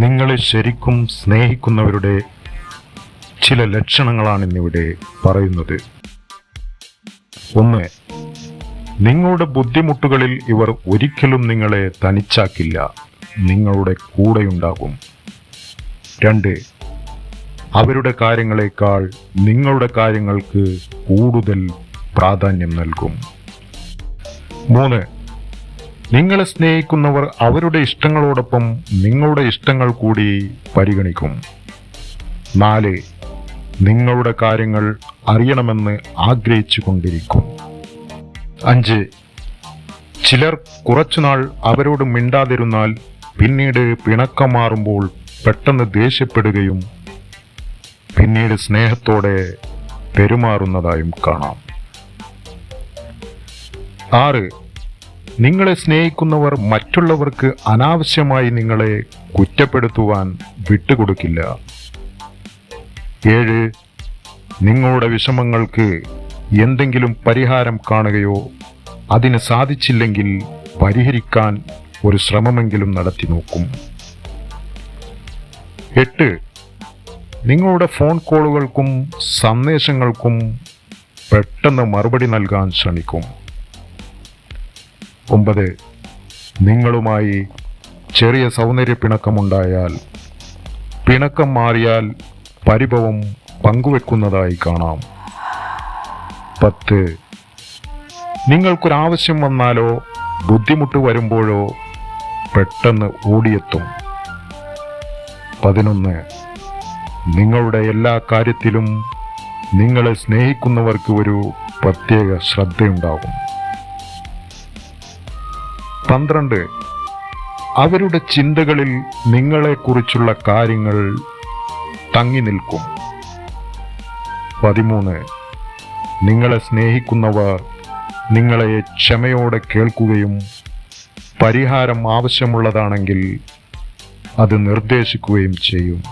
നിങ്ങളെ ശരിക്കും സ്നേഹിക്കുന്നവരുടെ ചില ലക്ഷണങ്ങളാണ് ഇന്നിവിടെ പറയുന്നത്. ഒന്ന് നിങ്ങളുടെ ബുദ്ധിമുട്ടുകളിൽ ഇവർ ഒരിക്കലും നിങ്ങളെ തനിച്ചാക്കില്ല നിങ്ങളുടെ കൂടെയുണ്ടാകും. രണ്ട് അവരുടെ കാര്യങ്ങളേക്കാൾ നിങ്ങളുടെ കാര്യങ്ങൾക്ക് കൂടുതൽ പ്രാധാന്യം നൽകും. മൂന്ന് നിങ്ങളെ സ്നേഹിക്കുന്നവർ അവരുടെ ഇഷ്ടങ്ങളോടൊപ്പം നിങ്ങളുടെ ഇഷ്ടങ്ങൾ കൂടി പരിഗണിക്കും. നാല് നിങ്ങളുടെ കാര്യങ്ങൾ അറിയണമെന്ന് ആഗ്രഹിച്ചു കൊണ്ടിരിക്കും അഞ്ച് ചിലർ കുറച്ചുനാൾ അവരോട് മിണ്ടാതിരുന്നാൽ പിന്നീട് പിണക്കം മാറുമ്പോൾ പെട്ടെന്ന് ദേഷ്യപ്പെടുകയും പിന്നീട് സ്നേഹത്തോടെ പെരുമാറുന്നതായും കാണാം. ആറ് നിങ്ങളെ സ്നേഹിക്കുന്നവർ മറ്റുള്ളവർക്ക് അനാവശ്യമായി നിങ്ങളെ കുറ്റപ്പെടുത്തുവാൻ വിട്ടുകൊടുക്കില്ല. ഏഴ് നിങ്ങളുടെ വിഷമങ്ങൾക്ക് എന്തെങ്കിലും പരിഹാരം കാണുകയോ അതിന് സാധിച്ചില്ലെങ്കിൽ പരിഹരിക്കാൻ ഒരു ശ്രമമെങ്കിലും നടത്തി നോക്കും. എട്ട് നിങ്ങളുടെ ഫോൺ കോളുകൾക്കും സന്ദേശങ്ങൾക്കും പെട്ടെന്ന് മറുപടി നൽകാൻ ശ്രമിക്കും. ഒമ്പത് നിങ്ങളുമായി ചെറിയ സൗന്ദര്യ പിണക്കമുണ്ടായാൽ പിണക്കം മാറിയാൽ പരിഭവം പങ്കുവെക്കുന്നതായി കാണാം. പത്ത് നിങ്ങൾക്കൊരാവശ്യം വന്നാലോ ബുദ്ധിമുട്ട് വരുമ്പോഴോ പെട്ടെന്ന് ഓടിയെത്തും. പതിനൊന്ന് നിങ്ങളുടെ എല്ലാ കാര്യത്തിലും നിങ്ങളെ സ്നേഹിക്കുന്നവർക്ക് ഒരു പ്രത്യേക ശ്രദ്ധയുണ്ടാകും. പന്ത്രണ്ട്. അവരുടെ ചിന്തകളിൽ നിങ്ങളെക്കുറിച്ചുള്ള കാര്യങ്ങൾ തങ്ങി നിൽക്കും. പതിമൂന്ന്. നിങ്ങളെ സ്നേഹിക്കുന്നവർ നിങ്ങളെ ക്ഷമയോടെ കേൾക്കുകയും പരിഹാരം ആവശ്യമുള്ളതാണെങ്കിൽ അത് നിർദ്ദേശിക്കുകയും ചെയ്യും.